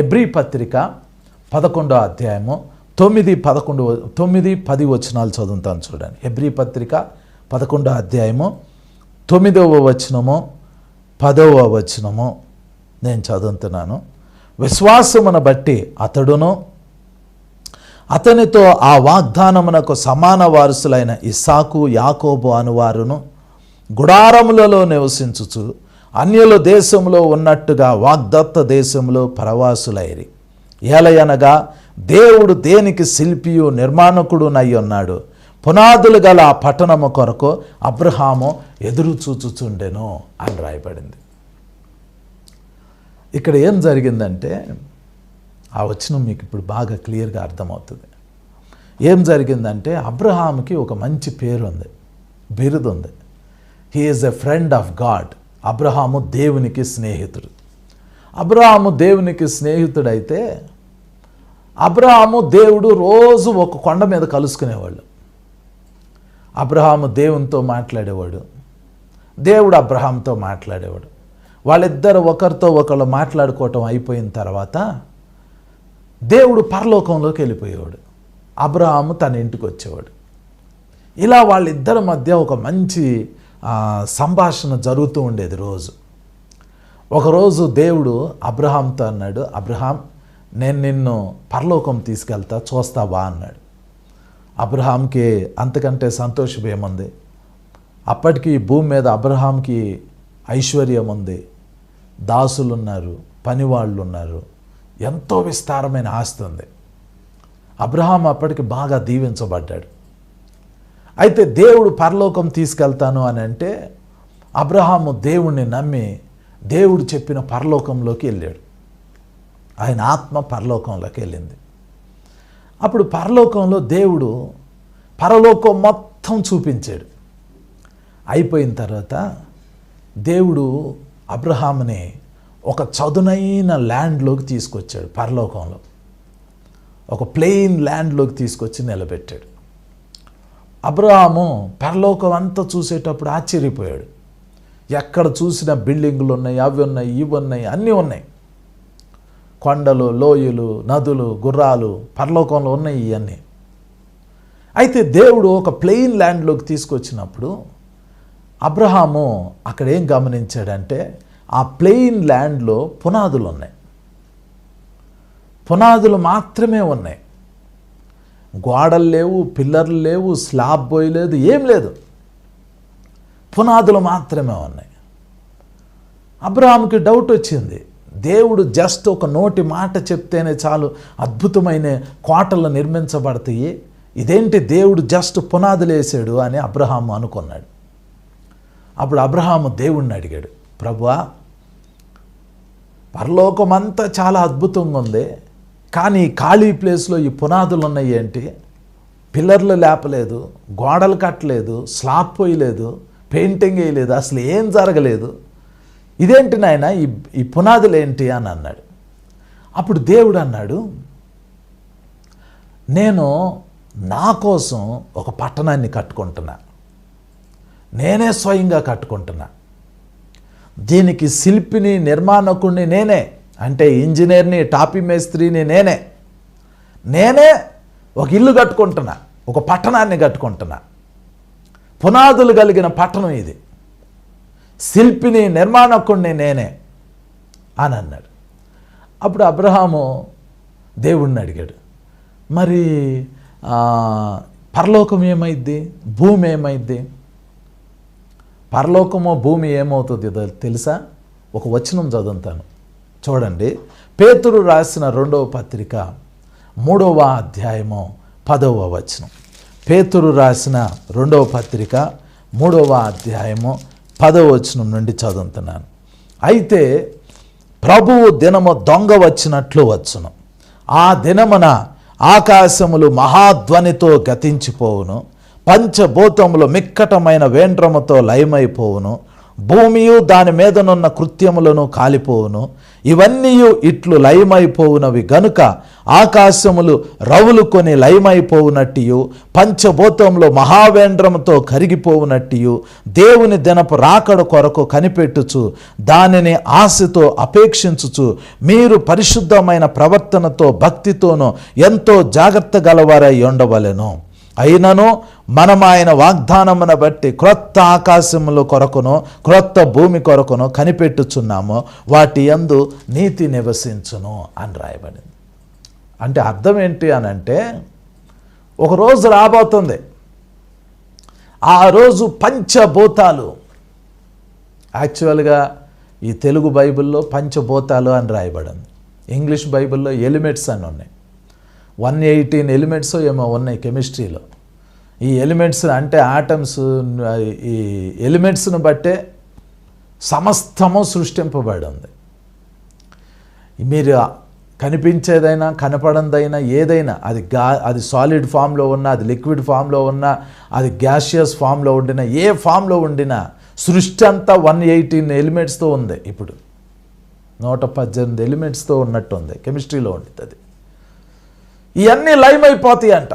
ఎబ్రి పత్రిక పదకొండో అధ్యాయము తొమ్మిది పదకొండు తొమ్మిది పది వచనాలు చదువుతాను చూడండి. ఎబ్రి పత్రిక పదకొండో అధ్యాయము తొమ్మిదవ వచనము పదవ వచనము నేను చదువుతున్నాను. విశ్వాసమును బట్టి అతడును అతనితో ఆ వాగ్దానమునకు సమాన వారసులైన ఇస్సాకు యాకోబు అనువారును గుడారములలో నివసించుచు అన్యుల దేశంలో ఉన్నట్టుగా వాగ్దత్త దేశంలో పరవాసులైరి. ఏలయనగా దేవుడు దేనికి శిల్పియు నిర్మాణకుడునై ఉన్నాడు పునాదులు గల ఆ పట్టణము కొరకు అబ్రహాము ఎదురు చూచుచుండెను అని రాయబడింది. ఇక్కడ ఏం జరిగిందంటే ఆ వచనం మీకు ఇప్పుడు బాగా క్లియర్గా అర్థమవుతుంది. ఏం జరిగిందంటే అబ్రహాంకి ఒక మంచి పేరు ఉంది బిరుదు ఉంది he is a friend of God Abraham దేవునికి స్నేహితుడు. అబ్రహాము దేవునికి స్నేహితుడైతే అబ్రహాము దేవుడు రోజు ఒక కొండ మీద కలుసుకునేవాళ్ళు. అబ్రహాము దేవునితో మాట్లాడేవాడు. దేవుడు అబ్రహాంతో మాట్లాడేవాడు. వాళ్ళిద్దరు ఒకరితో ఒకరు మాట్లాడుకోవటం అయిపోయిన తర్వాత దేవుడు పరలోకంలోకి వెళ్ళిపోయేవాడు. అబ్రహాము తన ఇంటికి వచ్చేవాడు. ఇలా వాళ్ళిద్దరి మధ్య ఒక మంచి సంభాషణ జరుగుతూ ఉండేది రోజు. ఒకరోజు దేవుడు అబ్రహాంతో అన్నాడు అబ్రహాం నేను నిన్ను పరలోకం తీసుకెళ్తా చూస్తావా అన్నాడు. అబ్రహాంకి అంతకంటే సంతోషం ఏముంది? అప్పటికి భూమి మీద అబ్రహాంకి ఐశ్వర్యం ఉంది. దాసులు ఉన్నారు పనివాళ్ళు ఉన్నారు ఎంతో విస్తారమైన ఆస్తి ఉంది. అబ్రహాం అప్పటికి బాగా దీవించబడ్డాడు. అయితే దేవుడు పరలోకం తీసుకెళ్తాను అని అంటే అబ్రహాము దేవుణ్ణి నమ్మి దేవుడు చెప్పిన పరలోకంలోకి వెళ్ళాడు. ఆయన ఆత్మ పరలోకంలోకి వెళ్ళింది. అప్పుడు పరలోకంలో దేవుడు పరలోకం మొత్తం చూపించాడు. అయిపోయిన తర్వాత దేవుడు అబ్రహాముని ఒక చదునైన ల్యాండ్లోకి తీసుకొచ్చాడు పరలోకంలో. ఒక ప్లెయిన్ ల్యాండ్లోకి తీసుకొచ్చి నిలబెట్టాడు. అబ్రహాము పరలోకం అంతా చూసేటప్పుడు ఆశ్చర్యపోయాడు. ఎక్కడ చూసిన బిల్డింగులు ఉన్నాయి అవి ఉన్నాయి ఇవి ఉన్నాయి అన్నీ ఉన్నాయి. కొండలు లోయలు నదులు గుర్రాలు పరలోకంలో ఉన్నాయి ఇవన్నీ. అయితే దేవుడు ఒక ప్లెయిన్ ల్యాండ్లోకి తీసుకొచ్చినప్పుడు అబ్రహాము అక్కడ ఏం గమనించాడంటే ఆ ప్లెయిన్ ల్యాండ్లో పునాదులు ఉన్నాయి. పునాదులు మాత్రమే ఉన్నాయి. గోడలు లేవు పిల్లర్లు లేవు స్లాబ్ బోయ్ లేదు ఏం లేదు. పునాదులు మాత్రమే ఉన్నాయి. అబ్రహాంకి డౌట్ వచ్చింది. దేవుడు జస్ట్ ఒక నోటి మాట చెప్తేనే చాలు అద్భుతమైన కోటలు నిర్మించబడతాయి. ఇదేంటి దేవుడు జస్ట్ పునాదులు వేసాడు అని అబ్రహాము అనుకున్నాడు. అప్పుడు అబ్రహాము దేవుణ్ణి అడిగాడు ప్రభువా పరలోకమంతా చాలా అద్భుతంగా ఉంది. కానీ ఖాళీ ప్లేస్లో ఈ పునాదులు ఉన్నాయి ఏంటి? పిల్లర్లు లేపలేదు గోడలు కట్టలేదు స్లాబ్ పోయలేదు పెయింటింగ్ వేయలేదు అసలు ఏం జరగలేదు. ఇదేంటి నాయన ఈ ఈ పునాదులు ఏంటి అని అన్నాడు. అప్పుడు దేవుడు అన్నాడు నేను నా కోసం ఒక పట్టణాన్ని కట్టుకుంటున్నా. నేనే స్వయంగా కట్టుకుంటున్నా. దీనికి శిల్పిని నిర్మాణకుడిని నేనే అంటే ఇంజనీర్ని టాపీ మేస్త్రిని నేనే. నేనే ఒక ఇల్లు కట్టుకుంటున్నా ఒక పట్టణాన్ని కట్టుకుంటున్నా. పునాదులు కలిగిన పట్టణం ఇది. శిల్పిని నిర్మాణకుడిని నేనే అని అన్నాడు. అప్పుడు అబ్రహాము దేవుణ్ణి అడిగాడు మరి పరలోకం ఏమైద్ది? భూమి ఏమైద్ది? పరలోకమో భూమి ఏమవుతుంది తెలుసా? ఒక వచనం చదువుతాను. చూడండి. పేతురు రాసిన రెండవ పత్రిక మూడవ అధ్యాయము పదవ వచనం. పేతురు రాసిన రెండవ పత్రిక మూడవ అధ్యాయము పదవ వచనం నుండి చదువుతున్నాను. అయితే ప్రభువు దినము దొంగ వచ్చినట్లు వచ్చును. ఆ దినమున ఆకాశములు మహాధ్వనితో గతించిపోవును. పంచభూతములు మిక్కటమైన వేండ్రముతో లయమైపోవును. భూమియు దాని మీదనున్న కృత్యములను కాలిపోవును. ఇవన్నీ ఇట్లు లయమైపోవునవి గనుక ఆకాశములు రవులు కొని లయమైపోవునట్టియు పంచభూతంలో మహావేంద్రముతో కరిగిపోవునట్టియు దేవుని దినపు రాకడ కొరకు కనిపెట్టుచు దానిని ఆశతో అపేక్షించుచు మీరు పరిశుద్ధమైన ప్రవర్తనతో భక్తితోనూ ఎంతో జాగ్రత్త గలవారై ఉండవలెను. అయినను మనం ఆయన వాగ్దానమును బట్టి క్రొత్త ఆకాశముల కొరకును క్రొత్త భూమి కొరకును కనిపెట్టుచున్నాము. వాటి యందు నీతి నివసించును అని రాయబడింది. అంటే అర్థం ఏంటి అని అంటే ఒక రోజు రాబోతుంది. ఆ రోజు పంచభూతాలు. యాక్చువల్గా ఈ తెలుగు బైబిల్లో పంచభూతాలు అని రాయబడింది. ఇంగ్లీష్ బైబిల్లో ఎలిమెంట్స్ అని ఉన్నాయి. వన్ ఎయిటీన్ ఎలిమెంట్స్ ఏమో ఉన్నాయి కెమిస్ట్రీలో. ఈ ఎలిమెంట్స్ అంటే ఆటమ్స్ ఈ ఎలిమెంట్స్ను బట్టే సమస్తము సృష్టింపబడి ఉంది మీరు కనిపించేదైనా కనపడందైనా ఏదైనా అది గా అది సాలిడ్ ఫామ్లో ఉన్నా అది లిక్విడ్ ఫామ్లో ఉన్నా అది గ్యాషియస్ ఫామ్లో ఉండినా ఏ ఫామ్లో ఉండినా సృష్టి అంతా వన్ ఎయిటీన్ ఎలిమెంట్స్తో ఉంది ఇప్పుడు. నూట పద్దెనిమిది ఎలిమెంట్స్తో ఉన్నట్టు ఉంది కెమిస్ట్రీలో ఉండిద్ది అది. ఇవన్నీ లయమైపోతాయి అంట.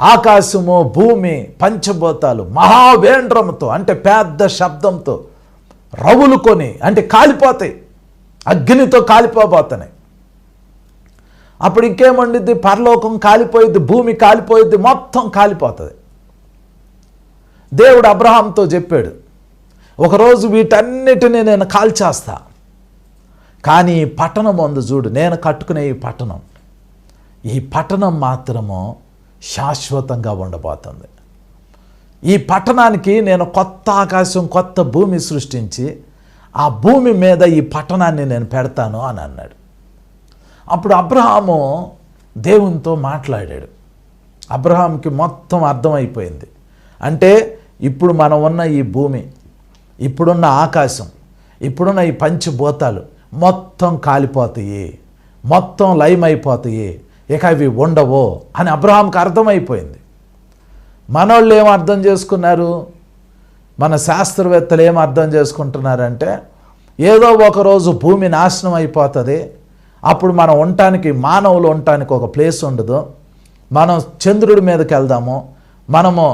ఆకాశము భూమి పంచభూతాలు మహావేండ్రంతో అంటే పెద్ద శబ్దంతో రవులు కొని అంటే కాలిపోతాయి. అగ్నితో కాలిపోబోతున్నాయి. అప్పుడు ఇంకేమండిద్ది పరలోకం కాలిపోయిద్ది భూమి కాలిపోయిద్ది మొత్తం కాలిపోతుంది. దేవుడు అబ్రహాంతో చెప్పాడు ఒకరోజు వీటన్నిటిని నేను కాల్చేస్తా. కానీ పట్టణం ఉంది చూడు నేను కట్టుకునే ఈ పట్టణం. ఈ పట్టణం మాత్రము శాశ్వతంగా ఉండబోతుంది. ఈ పట్టణానికి నేను కొత్త ఆకాశం కొత్త భూమి సృష్టించి ఆ భూమి మీద ఈ పట్టణాన్ని నేను పెడతాను అని అన్నాడు. అప్పుడు అబ్రహాము దేవునితో మాట్లాడాడు. అబ్రహాంకి మొత్తం అర్థమైపోయింది. అంటే ఇప్పుడు మనం ఉన్న ఈ భూమి ఇప్పుడున్న ఆకాశం ఇప్పుడున్న ఈ పంచభూతాలు మొత్తం కాలిపోతాయి మొత్తం లయమైపోతాయి ఇక అవి ఉండవో అని అబ్రహాంకి అర్థమైపోయింది. మనోళ్ళు ఏం అర్థం చేసుకున్నారు? మన శాస్త్రవేత్తలు ఏం అర్థం చేసుకుంటున్నారంటే ఏదో ఒకరోజు భూమి నాశనం అయిపోతుంది అప్పుడు మనం ఉండటానికి మానవులు ఉండటానికి ఒక ప్లేస్ ఉండదు మనం చంద్రుడి మీదకి వెళ్దాము మనము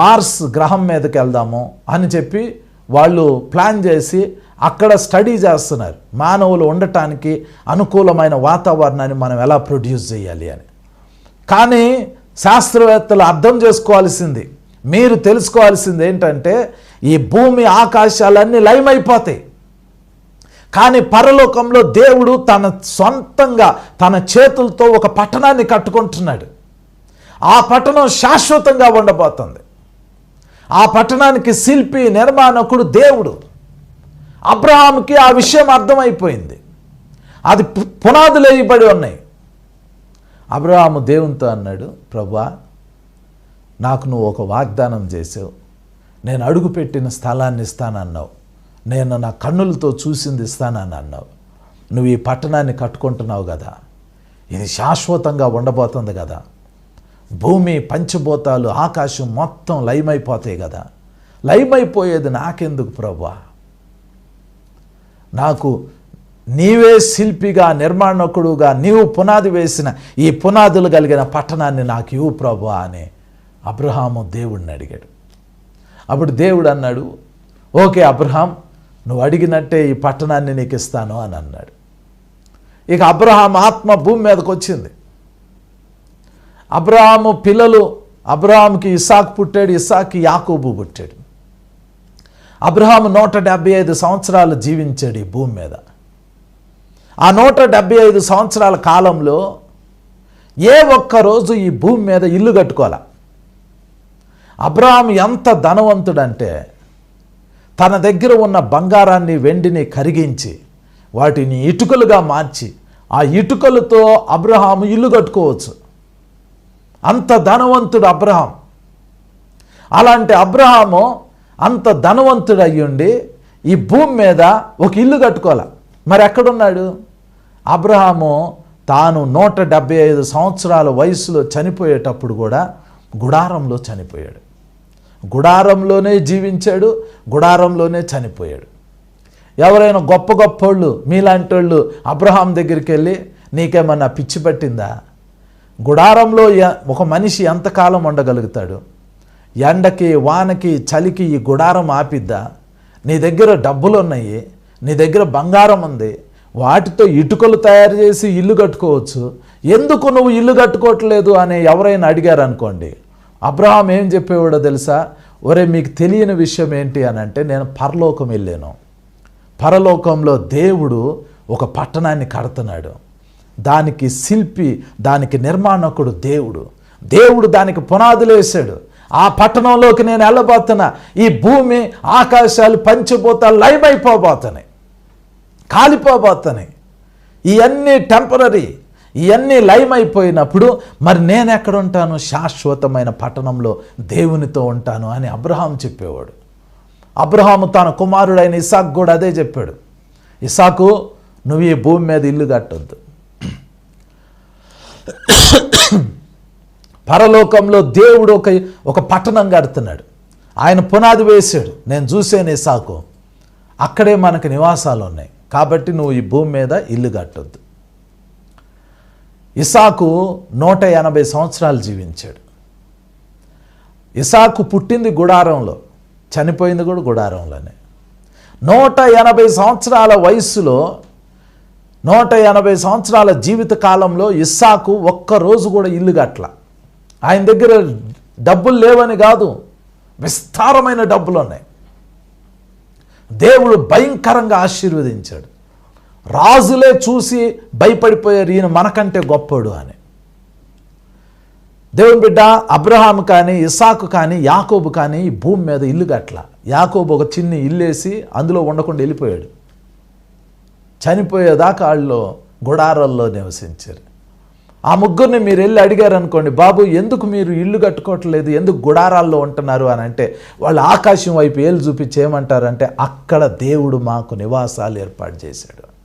మార్స్ గ్రహం మీదకి వెళ్దాము అని చెప్పి వాళ్ళు ప్లాన్ చేసి అక్కడ స్టడీ చేస్తున్నారు. మానవులు ఉండటానికి అనుకూలమైన వాతావరణాన్ని మనం ఎలా ప్రొడ్యూస్ చేయాలి అని. కానీ శాస్త్రవేత్తలు అర్థం చేసుకోవాల్సింది మీరు తెలుసుకోవాల్సింది ఏంటంటే ఈ భూమి ఆకాశాలన్నీ లయమైపోతాయి. కానీ పరలోకంలో దేవుడు తన సొంతంగా తన చేతులతో ఒక పట్టణాన్ని కట్టుకుంటున్నాడు. ఆ పట్టణం శాశ్వతంగా ఉండబోతుంది. ఆ పట్టణానికి శిల్పి నిర్మాణకుడు దేవుడు. అబ్రహాంకి ఆ విషయం అర్థమైపోయింది. అది పు- పునాదులు వేయబడి ఉన్నాయి. అబ్రహాము దేవునితో అన్నాడు ప్రభా నాకు నువ్వు ఒక వాగ్దానం చేసావు. నేను అడుగుపెట్టిన స్థలాన్ని ఇస్తానన్నావు. నేను నా కన్నులతో చూసింది ఇస్తానని అన్నావు నువ్వు ఈ పట్టణాన్ని కట్టుకుంటున్నావు కదా. ఇది శాశ్వతంగా ఉండబోతుంది కదా. భూమి పంచభూతాలు ఆకాశం మొత్తం లయమైపోతాయి కదా. లయమైపోయేది నాకెందుకు ప్రభా? నాకు నీవే శిల్పిగా నిర్మాణకుడుగా నీవు పునాది వేసిన ఈ పునాదులు కలిగిన పట్టణాన్ని నాకు ఇవ్వు ప్రభు అని అబ్రహాము దేవుడిని అడిగాడు. అప్పుడు దేవుడు అన్నాడు ఓకే అబ్రహాం నువ్వు అడిగినట్టే ఈ పట్టణాన్ని నీకు ఇస్తాను అని అన్నాడు. ఇక అబ్రహాం ఆత్మ భూమి మీదకి వచ్చింది అబ్రహాము పిల్లలు అబ్రహాంకి ఇసాక్ పుట్టాడు ఇసాక్కి యాకోబు పుట్టాడు. అబ్రహాం నూట డెబ్బై ఐదు సంవత్సరాలు జీవించాడు ఈ భూమి మీద. ఆ నూట డెబ్బై ఐదు సంవత్సరాల కాలంలో ఏ ఒక్క రోజు ఈ భూమి మీద ఇల్లు కట్టుకోవాల. అబ్రహాం ఎంత ధనవంతుడంటే తన దగ్గర ఉన్న బంగారాన్ని వెండిని కరిగించి వాటిని ఇటుకలుగా మార్చి ఆ ఇటుకలతో అబ్రహాము ఇల్లు కట్టుకోవచ్చు. అంత ధనవంతుడు అబ్రహాం. అలాంటి అబ్రహాము అంత ధనవంతుడు అయ్యుండి ఈ భూమి మీద ఒక ఇల్లు కట్టుకోవాలి. మరి ఎక్కడున్నాడు? అబ్రహాము తాను నూట డెబ్బై ఐదు సంవత్సరాల వయసులో చనిపోయేటప్పుడు కూడా గుడారంలో చనిపోయాడు. గుడారంలోనే జీవించాడు గుడారంలోనే చనిపోయాడు. ఎవరైనా గొప్ప గొప్పోళ్ళు మీలాంటి వాళ్ళు అబ్రహాం దగ్గరికి వెళ్ళి నీకేమన్నా పిచ్చి పట్టిందా? గుడారంలో ఒక మనిషి ఎంతకాలం ఉండగలుగుతాడు? ఎండకి వానకి చలికి ఈ గుడారం ఆపిద్దా? నీ దగ్గర డబ్బులు ఉన్నాయి నీ దగ్గర బంగారం ఉంది వాటితో ఇటుకలు తయారు చేసి ఇల్లు కట్టుకోవచ్చు. ఎందుకు నువ్వు ఇల్లు కట్టుకోవట్లేదు అని ఎవరైనా అడిగారు అనుకోండి అబ్రహాం ఏం చెప్పేవాడో తెలుసా? ఒరే మీకు తెలియని విషయం ఏంటి అని అంటే నేను పరలోకం వెళ్ళాను. పరలోకంలో దేవుడు ఒక పట్టణాన్ని కడుతున్నాడు. దానికి శిల్పి దానికి నిర్మాణకుడు దేవుడు. దేవుడు దానికి పునాదులు వేశాడు. ఆ పట్టణంలోకి నేను వెళ్ళబోతున్నా ఈ భూమి ఆకాశాలు పంచిపోతా లైవ్ కాలిపోబోతున్నాయి. ఇవన్నీ టెంపరీ ఇవన్నీ లైమ్ అయిపోయినప్పుడు మరి నేను ఎక్కడ ఉంటాను? శాశ్వతమైన పట్టణంలో దేవునితో ఉంటాను అని అబ్రహాం చెప్పేవాడు. అబ్రహాము తన కుమారుడైన ఇసాక్ కూడా అదే చెప్పాడు. ఇసాకు నువ్వు ఈ భూమి మీద ఇల్లు కట్టొద్దు. పరలోకంలో దేవుడు ఒక ఒక పట్టణం కడుతున్నాడు. ఆయన పునాది వేశాడు. నేను చూసాను ఇసాకు. అక్కడే మనకు నివాసాలు ఉన్నాయి. కాబట్టి నువ్వు ఈ భూమి మీద ఇల్లు కట్టొద్దు. ఇసాకు నూట ఎనభై సంవత్సరాలు జీవించాడు. ఇసాకు పుట్టింది గుడారంలో. చనిపోయింది కూడా గుడారంలోనే. నూట ఎనభై సంవత్సరాల వయస్సులో నూట ఎనభై సంవత్సరాల జీవిత కాలంలో ఇస్సాకు ఒక్కరోజు కూడా ఇల్లు కట్ల ఆయన దగ్గర డబ్బులు లేవని కాదు విస్తారమైన డబ్బులు ఉన్నాయి. దేవుడు భయంకరంగా ఆశీర్వదించాడు. రాజులే చూసి భయపడిపోయారు ఈయన మనకంటే గొప్పడు అని. దేవుని బిడ్డ అబ్రహాం కానీ ఇసాకు కానీ యాకోబు కానీ ఈ భూమి మీద ఇల్లు కట్ల యాకోబు ఒక చిన్ని ఇల్లేసి అందులో ఉండకుండా వెళ్ళిపోయాడు. చనిపోయేదాకా వాళ్ళు గుడారాల్లో నివసించారు. ఆ ముగ్గురిని మీరు వెళ్ళి అడిగారు అనుకోండి బాబు ఎందుకు మీరు ఇల్లు కట్టుకోవట్లేదు? ఎందుకు గుడారాల్లో ఉంటున్నారు? అని అంటే వాళ్ళు ఆకాశం వైపు ఏళ్ళు చూపించి ఏమంటారంటే అక్కడ దేవుడు మాకు నివాసాలు ఏర్పాటు చేశాడు.